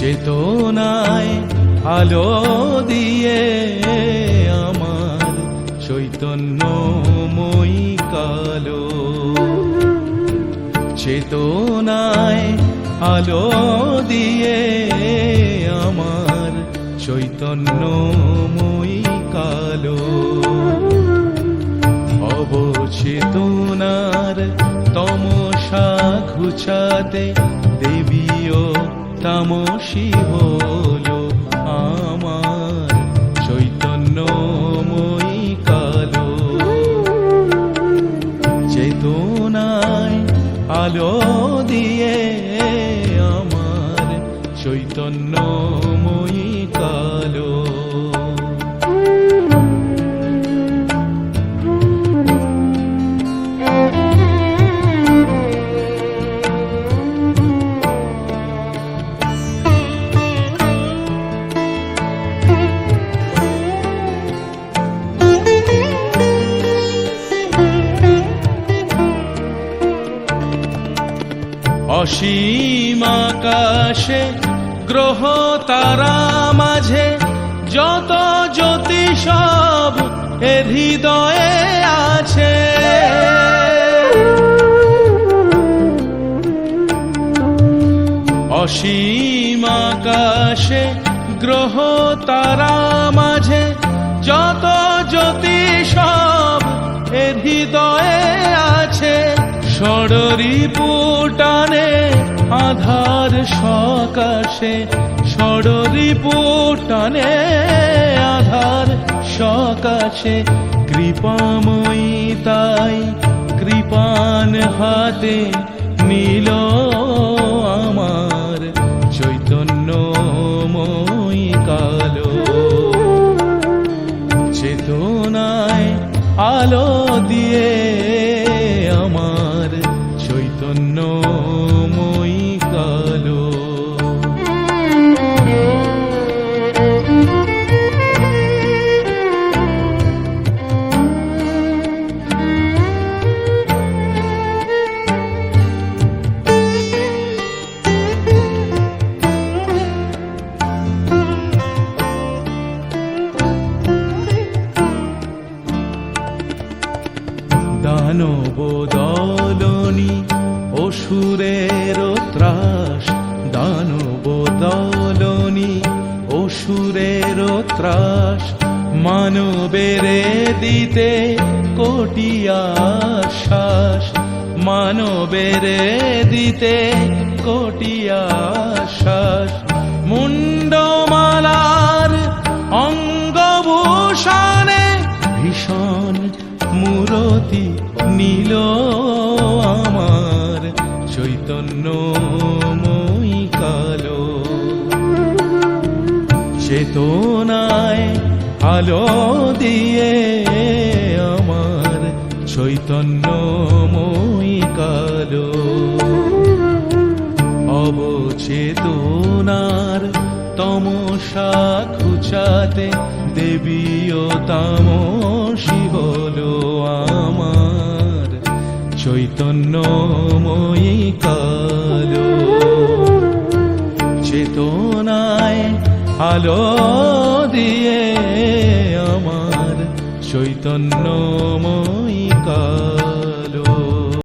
চেতনায় আলো দিয়ে আমার চৈতন্যময়ী কালো। চেতনায় আলো দিয়ে আমার চৈতন্যময়ী কালো। অবচেতনার তমসা ঘুচাতে দেবীও তামসী হলো আমার চৈতন্যময়ী কালো। চেতনায় আলো দিয়ে আমার চৈতন্যময়ী অসীম আকাশে, গ্রহ তারা মাঝে, যত জ্যোতি সব এ হৃদয়ে আছে। অসীম আকাশে, গ্রহ তারা মাঝে, যত ষড়রি পুটানে আধার সকাশে। ষড়রি পুটানে আধার সকাশে। কৃপাময়ী তাই কৃপান হাতে নীল আমার। চৈতন্যময়ী কালো চেতনায় আলো দিয়ে আমার চৈতন্যময়ী কালো দানব দলনি অসুরের ত্রাস, দানব দলনি। অসুরের ত্রাস, মানবেরে দিতে কোটি আশ্বাস। মানবেরে দিতে কোটি আশ্বাস। মুন্ডমালার অঙ্গভূষণে ভীষণ মূরতি নীল আলো দিয়ে আমার চৈতন্যময়ী কালো। অবচেতনার তমসা খুচাতে দেবীও তামসী হলো আমার চৈতন্যময়ী কালো। চেতনায় আলো দিয়ে আমার চৈতন্যময়ী কালো।